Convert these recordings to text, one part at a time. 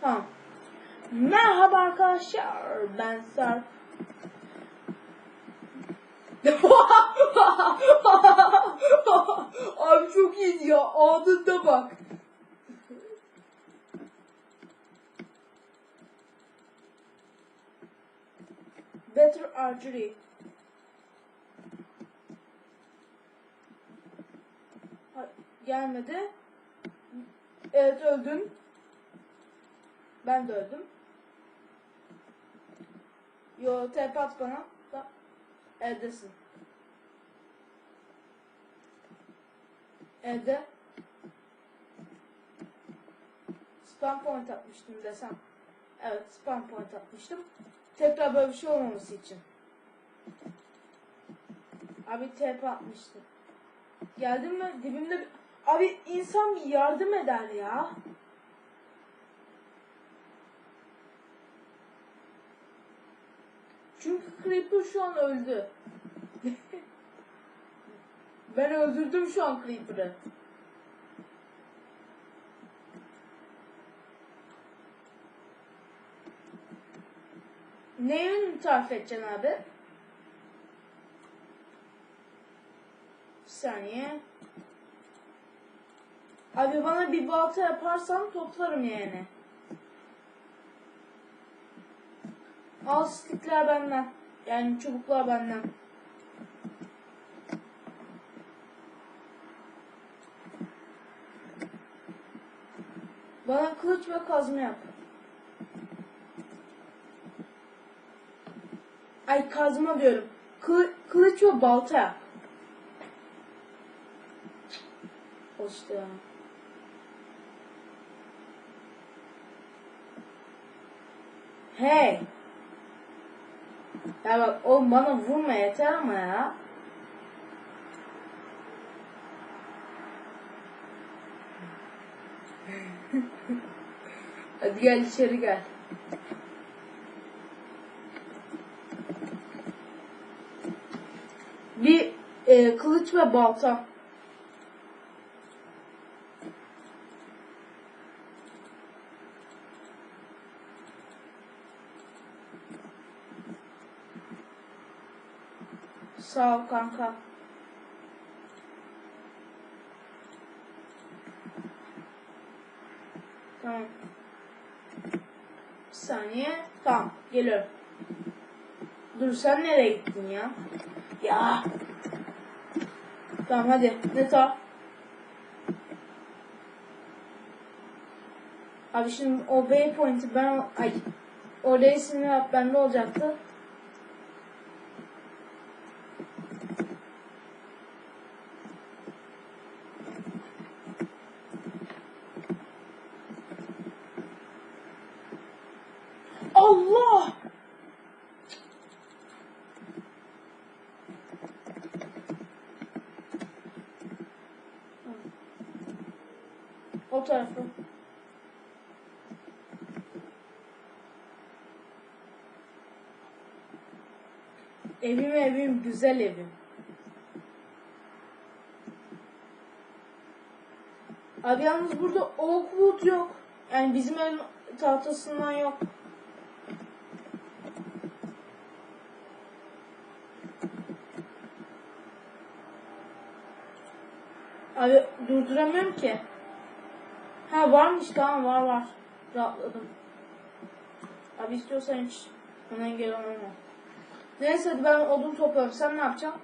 Tamam. Merhaba arkadaşlar. Ben Sarp. Abi çok iyi ya. Anında bak. Better Archery. Gelmedi. Evet öldün. Ben de öldüm. Yo TP at bana. Da. Evdesin. Evde. Spam point atmıştım desem. Evet spam point atmıştım. Tekrar böyle bir şey olmaması için. Abi TP atmıştım. Geldin mi? Dibimde. Abi insan bir yardım eder ya. Çünkü Creeper şu an öldü. ben öldürdüm şu an Creeper'ı. Ne yönünü tarif edeceksin abi? Bir saniye. Abi bana bir balta yaparsan toplarım yani. Al stickler benden. Yani çubuklar benden. Bana kılıç ve kazma yap. Ay kazma diyorum. Kı- kılıç ve balta yap. İşte ya. Hey. Ya bak o bana vurma yeter ama ya. Hadi gel içeri gel. Bir e, kılıç ve balta. Sağ ol kanka. Tamam. Bir saniye. Tamam. Geliyorum. Dur sen nereye gittin ya? Ya. Tamam hadi. Ne ta? Abi şimdi o waypoint'i ben ay o yap bende olacaktı. Allah! O tarafı. Evim evim güzel evim. Abi yalnız burada oak wood yok. Yani bizim evin tahtasından yok. Abi durduramıyorum ki. Ha varmış tamam var var. Rahatladım. Abi istiyorsan hiç ona engel olamam. Neyse hadi ben odun topluyorum. Sen ne yapacaksın?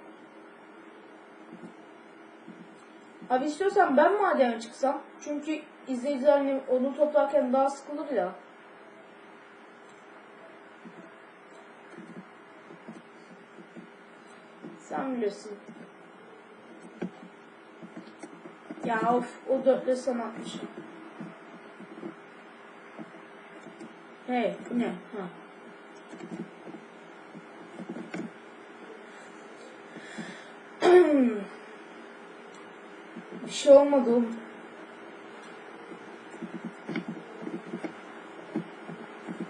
Abi istiyorsan ben madene çıksam. Çünkü izleyiciler hani odun toplarken daha sıkılır ya. Sen bilirsin. Ya of o dörtle sana atmışım. Hey ne? Ha. Bir şey olmadı oğlum.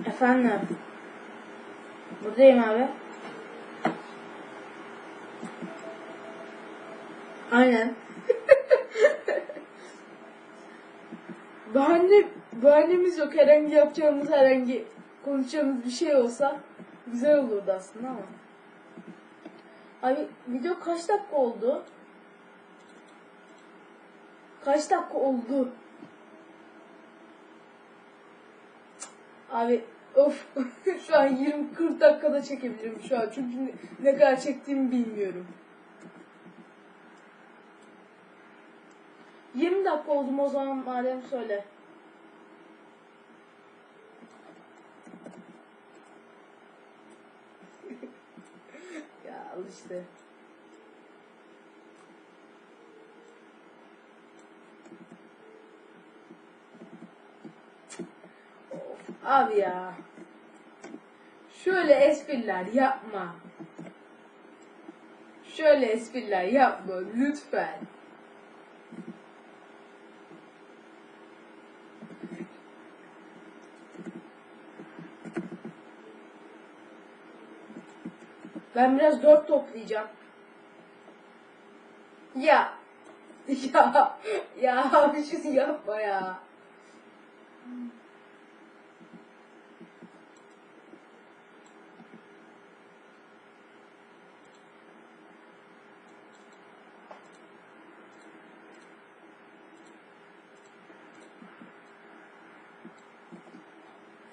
Efendim. Buradayım abi. Aynen. Bahanemiz yok. Herhangi yapacağımız herhangi konuşacağımız bir şey olsa güzel olurdu aslında ama. Abi video kaç dakika oldu? Kaç dakika oldu? Abi of şu an 20-40 dakikada çekebilirim şu an çünkü ne- kadar çektiğimi bilmiyorum. 20 dakika oldu mu o zaman madem söyle. ya al işte. Abi ya. Şöyle espriler yapma. Şöyle espriler yapma lütfen. Ben biraz dört toplayacağım. Ya. Ya. Ya bir şey yapma ya.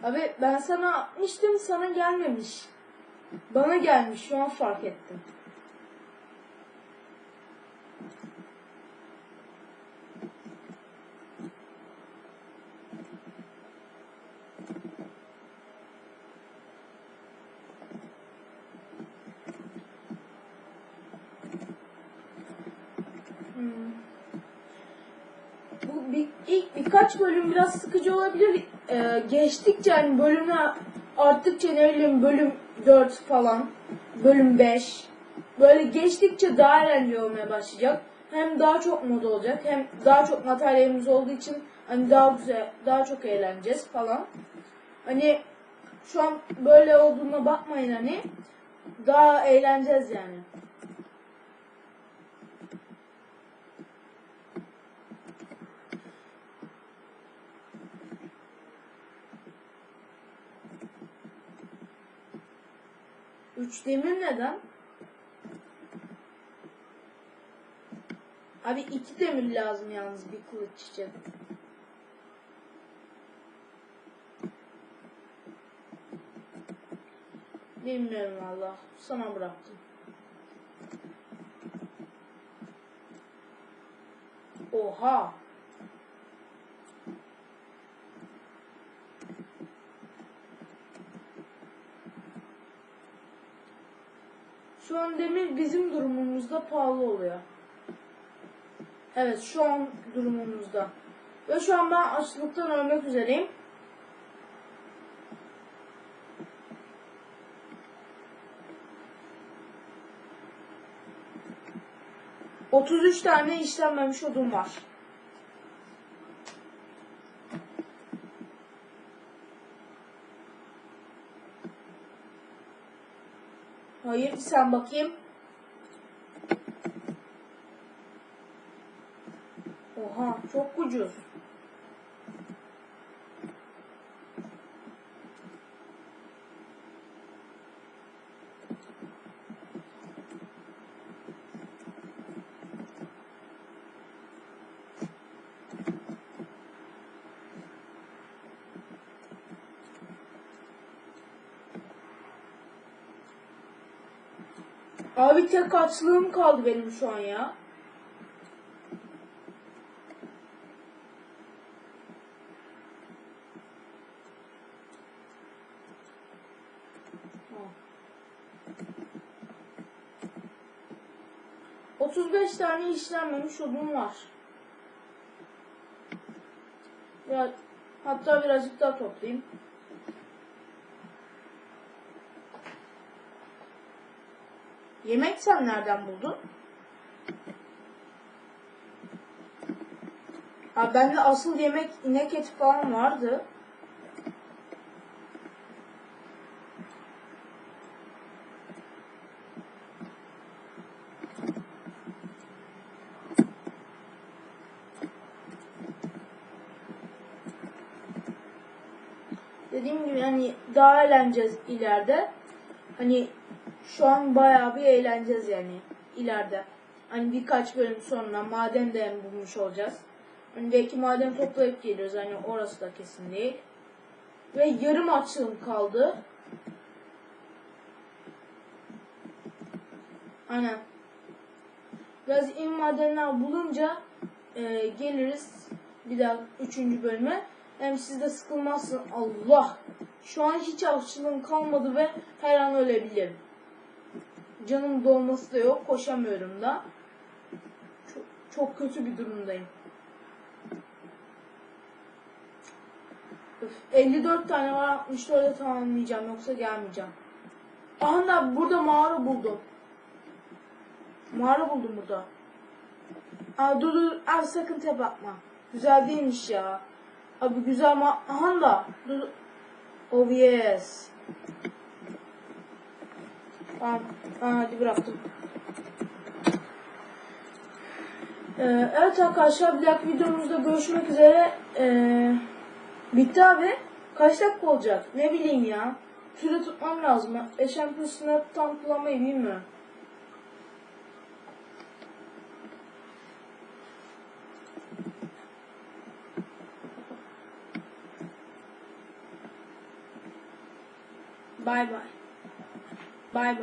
Abi ben sana atmıştım sana gelmemiş. Bana gelmiş şu an fark ettim. Hmm. Bu bir, ilk birkaç bölüm biraz sıkıcı olabilir. Ee, geçtikçe hani bölümler arttıkça ne bileyim bölüm 4 falan, bölüm 5 böyle geçtikçe daha eğlenceli olmaya başlayacak. Hem daha çok mod olacak hem daha çok materyalimiz olduğu için hani daha güzel, daha çok eğleneceğiz falan. Hani şu an böyle olduğuna bakmayın hani daha eğleneceğiz yani. Üç demir neden? Abi iki demir lazım yalnız bir kılıç için. Bilmiyorum valla. Sana bıraktım. Oha. Şu demir bizim durumumuzda pahalı oluyor. Evet şu an durumumuzda. Ve şu an ben açlıktan ölmek üzereyim. Otuz üç tane işlenmemiş odun var. Hayır sen bakayım. Oha çok ucuz. Abi tek açlığım kaldı benim şu an ya. Tamam. 35 tane işlenmemiş odun var. Ya, hatta birazcık daha toplayayım. Yemek sen nereden buldun? Ha bende asıl yemek inek eti falan vardı. dediğim gibi hani daha eğleneceğiz ileride. Hani şu an bayağı bir eğleneceğiz yani ileride. Hani birkaç bölüm sonra maden de bulmuş olacağız. Hani maden toplayıp geliyoruz. Hani orası da kesin değil. Ve yarım açılım kaldı. Aynen. Biraz in madenler bulunca e, geliriz bir daha üçüncü bölüme. Hem siz de sıkılmazsın. Allah! Şu an hiç açılım kalmadı ve her an ölebilirim. Canım dolması da yok. Koşamıyorum da. Çok, çok kötü bir durumdayım. Öf, 54 tane var. 64'e tamamlayacağım. Yoksa gelmeyeceğim. Aha da burada mağara buldum. Mağara buldum burada. Aa dur dur. Abi sakın tep atma. Güzel değilmiş ya. Abi güzel ma... Aha da. Dur. Oh yes. Tamam. Hadi bıraktım. Ee, evet arkadaşlar bir dahaki videomuzda görüşmek üzere. Ee, bitti abi. Kaç dakika olacak? Ne bileyim ya. Süre tutmam lazım. Eşempül sınıf tam kullanmayı bilmiyorum. Bye bye. Bye bye.